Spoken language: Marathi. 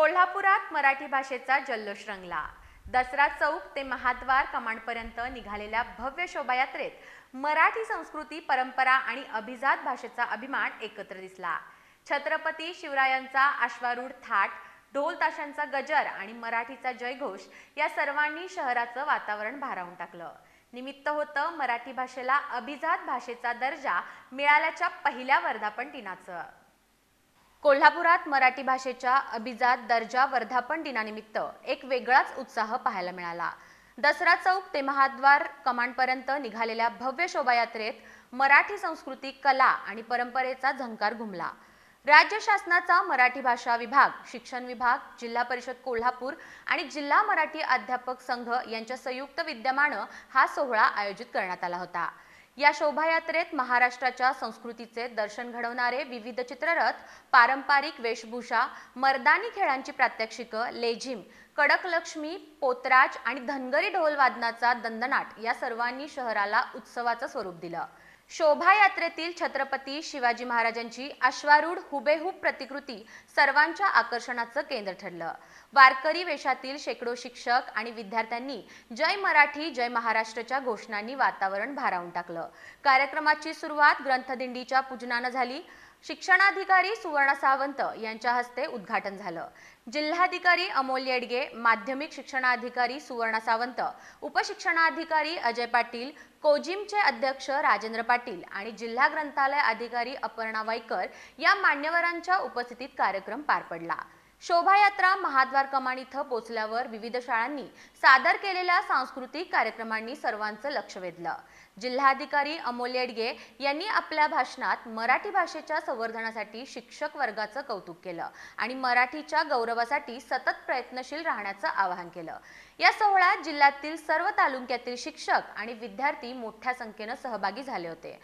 कोल्हापुरात मराठी भाषेचा जल्लोष रंगला. दसरा चौक ते महाद्वार कमांडपर्यंत निघालेल्या भव्य शोभायात्रेत मराठी संस्कृती परंपरा आणि अभिजात भाषेचा अभिमान एकत्र दिसला. छत्रपती शिवरायांचा आश्वारूढ थाट ढोल ताशांचा गजर आणि मराठीचा जयघोष या सर्वांनी शहराचं वातावरण भारावून टाकलं. निमित्त होतं मराठी भाषेला अभिजात भाषेचा दर्जा मिळाल्याच्या पहिल्या वर्धापन दिनाचं कोल्हापुरात मराठी भाषेच्या अभिजात दर्जा वर्धापन दिनानिमित्त एक वेगळाच उत्साह पाहायला मिळाला. दसरा चौक ते महाद्वार कमांडपर्यंत निघालेल्या भव्य शोभायात्रेत मराठी संस्कृती कला आणि परंपरेचा झंकार घुमला. राज्य शासनाचा मराठी भाषा विभाग शिक्षण विभाग जिल्हा परिषद कोल्हापूर आणि जिल्हा मराठी अध्यापक संघ यांच्या संयुक्त विद्यमानं हा सोहळा आयोजित करण्यात आला होता. या शोभायात्रेत महाराष्ट्राच्या संस्कृतीचे दर्शन घडवणारे विविध चित्ररथ पारंपरिक वेशभूषा मर्दानी खेळांची प्रात्यक्षिकं लेझिम कडक लक्ष्मी पोतराज आणि धनगरी ढोल वादनाचा दंदनाट या सर्वांनी शहराला उत्सवाचं स्वरूप दिलं. शोभायात्रेतील छत्रपती शिवाजी महाराजांची अश्वारूढ हुबेहूब प्रतिकृती सर्वांच्या आकर्षणाचं केंद्र ठरलं. वारकरी वेशातील शेकडो शिक्षक आणि विद्यार्थ्यांनी जय मराठी जय महाराष्ट्रच्या घोषणांनी वातावरण भारावून टाकलं. कार्यक्रमाची सुरुवात ग्रंथदिंडीच्या पूजनानं झाली. शिक्षणाधिकारी सुवर्णा सावंत यांच्या हस्ते उद्घाटन झालं. जिल्हाधिकारी अमोल येडगे माध्यमिक शिक्षणाधिकारी सुवर्णा सावंत उपशिक्षणाधिकारी अजय पाटील कोजिमचे अध्यक्ष राजेंद्र पाटील आणि जिल्हा ग्रंथालय अधिकारी अपर्णा वाईकर या मान्यवरांच्या उपस्थितीत कार्यक्रम पार पडला. शोभायात्रा महाद्वार कमान इथं पोचल्यावर विविध शाळांनी सादर केलेल्या सांस्कृतिक कार्यक्रमांनी सर्वांचं लक्ष वेधलं. जिल्हाधिकारी अमोल येडगे यांनी आपल्या भाषणात मराठी भाषेच्या संवर्धनासाठी शिक्षक वर्गाचं कौतुक केलं आणि मराठीच्या गौरवासाठी सतत प्रयत्नशील राहण्याचं आवाहन केलं. या सोहळ्यात जिल्ह्यातील सर्व तालुक्यातील शिक्षक आणि विद्यार्थी मोठ्या संख्येनं सहभागी झाले होते.